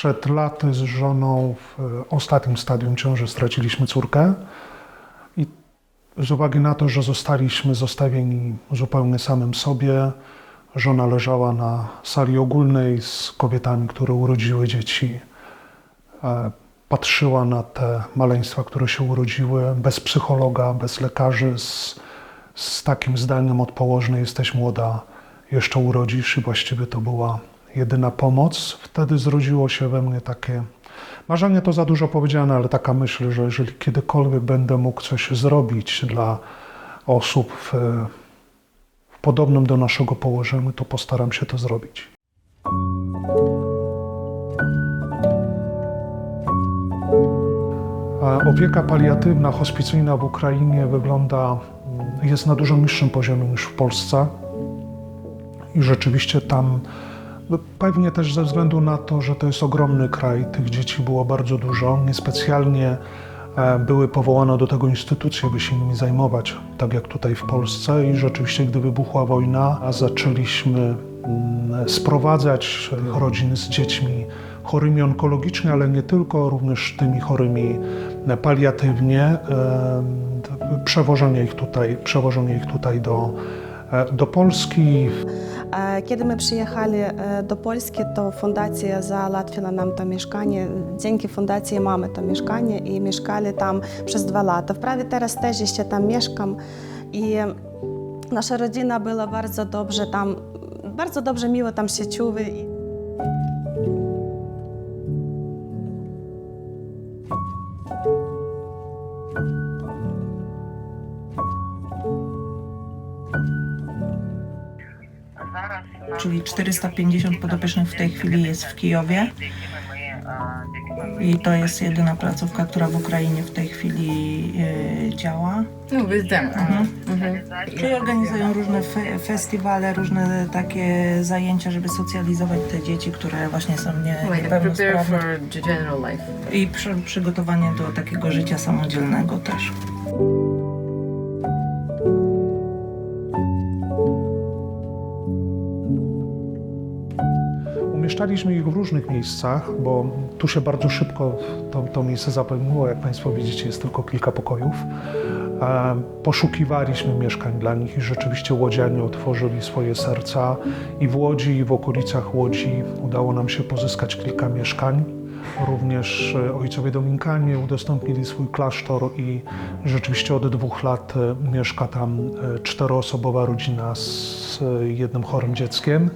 Przed laty z żoną w e, ostatnim stadium ciąży straciliśmy córkę i z uwagi na to, że zostaliśmy zostawieni zupełnie samym sobie, żona leżała na sali ogólnej z kobietami, które urodziły dzieci. E, Patrzyła na te maleństwa, które się urodziły, bez psychologa, bez lekarzy, z, z takim zdaniem od położnej jesteś młoda, jeszcze urodzisz i właściwie to była jedyna pomoc. Wtedy zrodziło się we mnie takie, marzenie to za dużo powiedziane, ale taka myśl, że jeżeli kiedykolwiek będę mógł coś zrobić dla osób w, w podobnym do naszego położenia, to postaram się to zrobić. Opieka paliatywna, hospicyjna w Ukrainie wygląda, jest na dużo niższym poziomie niż w Polsce. I rzeczywiście tam, pewnie też ze względu na to, że to jest ogromny kraj, tych dzieci było bardzo dużo, niespecjalnie e, były powołane do tego instytucje, by się nimi zajmować, tak jak tutaj w Polsce. I rzeczywiście, gdy wybuchła wojna, a zaczęliśmy mm, sprowadzać rodziny z dziećmi chorymi onkologicznie, ale nie tylko, również tymi chorymi e, paliatywnie, e, przewożenie ich tutaj, przewożenie ich tutaj do, do Polski. Е, Kiedy my przyjechali e, do Polski, to fundacja załatwiła nam to mieszkanie. Dzięki fundacji mamy to mieszkanie i mieszkali tam przez dwa lata. Wprawie teraz też jeszcze tam mieszkam i nasza rodzina była bardzo dobrze tam, bardzo dobrze miło tam się czuły. Czyli 450 podopiecznych w tej chwili jest w Kijowie. I to jest jedyna placówka, która w Ukrainie w tej chwili e, działa. No, them. Mhm. Mhm. Czyli organizują różne fe festiwale, różne takie zajęcia, żeby socjalizować te dzieci, które właśnie są nie, niepełnosprawne. I przy, przygotowanie do takiego życia samodzielnego też. Umieszczaliśmy ich w różnych miejscach, bo tu się bardzo szybko to, to miejsce zapełniło. Jak Państwo widzicie, jest tylko kilka pokojów. E, Poszukiwaliśmy mieszkań dla nich i rzeczywiście łodzianie otworzyli swoje serca. I w Łodzi, i w okolicach Łodzi udało nam się pozyskać kilka mieszkań. Również e, ojcowie Dominikanie udostępnili swój klasztor i rzeczywiście od dwóch lat e, mieszka tam czteroosobowa rodzina z jednym chorym dzieckiem.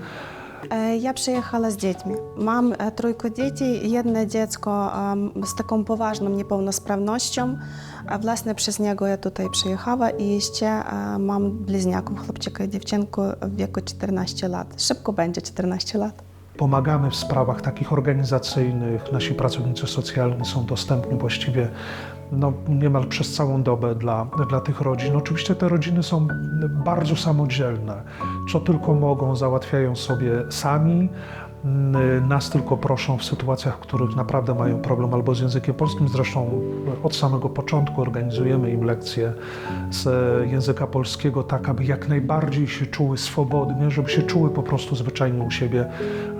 Е, Я приїхала з дітьми. Мам е, тройко дітей, єдне dziecko ем, з таким поважним неповносправністю. А, Власне, przez niego я тут і приїхала. І ще е, мам близняку, хлопчика і дівчинку в віку 14 lat. Szybko będzie 14 lat. Pomagamy w sprawach takich organizacyjnych. Nasi pracownicy socjalni są dostępni właściwie no, niemal przez całą dobę dla, dla tych rodzin. Oczywiście te rodziny są bardzo samodzielne. Co tylko mogą, załatwiają sobie sami. Mm, Nas tylko proszą w sytuacjach, w których naprawdę mają problem albo z językiem polskim. Zresztą od samego początku organizujemy im lekcje z języka polskiego, tak aby jak najbardziej się czuły swobodnie, żeby się czuły po prostu zwyczajnie u siebie,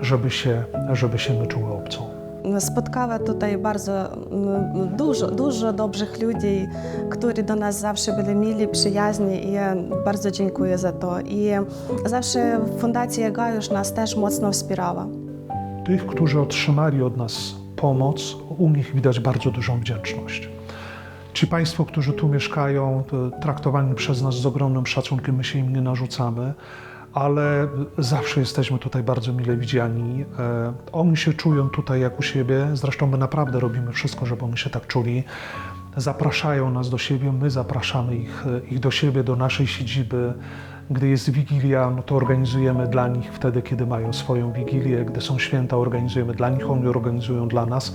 żeby się, żeby się nie czuły obcą. Spotkała tutaj bardzo mm, dużo, dużo dobrych ludzi, którzy do nas zawsze byli mili, przyjaźni i bardzo dziękuję za to. I zawsze Fundacja Gajusz nas też mocno wspierała. Tych, którzy otrzymali od nas pomoc, u nich widać bardzo dużą wdzięczność. Ci Państwo, którzy tu mieszkają, to traktowani przez nas z ogromnym szacunkiem, my się im nie narzucamy, ale zawsze jesteśmy tutaj bardzo mile widziani. E, Oni się czują tutaj jak u siebie, zresztą my naprawdę robimy wszystko, żeby oni się tak czuli. Zapraszają nas do siebie, my zapraszamy ich, ich do siebie, do naszej siedziby. Gdy jest Wigilia, no to organizujemy dla nich wtedy, kiedy mają swoją Wigilię. Gdy są święta, organizujemy dla nich, oni organizują dla nas.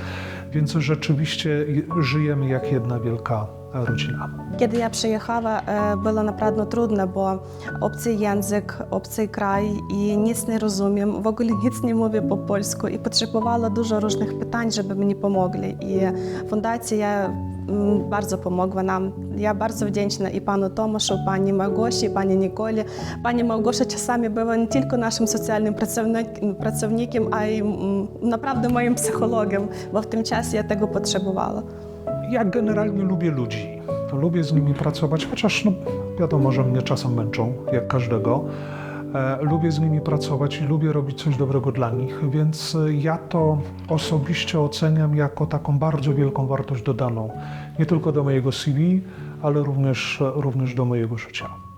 Więc rzeczywiście żyjemy jak jedna wielka rodzina. Kiedy ja przyjechała, e, było naprawdę trudne, bo obcy język, obcy kraj i nic nie rozumiem, w ogóle nic nie mówię po polsku i potrzebowała dużo różnych pytań, żeby mi pomogli. I fundacja bardzo pomogła nam. Ja bardzo wdzięczna i panu Tomaszu, pani Małgosi, i pani Nikolі. Pani Małgosia czasami była nie tylko naszym socjalnym pracownik- pracownikiem, a mm, naprawdę moim psychologiem, bo w tym czasie ja tego potrzebowała. Ja generalnie lubię ludzi. Lubię z nimi pracować, chociaż no, wiadomo, że mnie czasem męczą, jak każdego. E, lubię z nimi pracować i lubię robić coś dobrego dla nich, więc e, ja to osobiście oceniam jako taką bardzo wielką wartość dodaną. Nie tylko do mojego CV, ale również, również do mojego życia.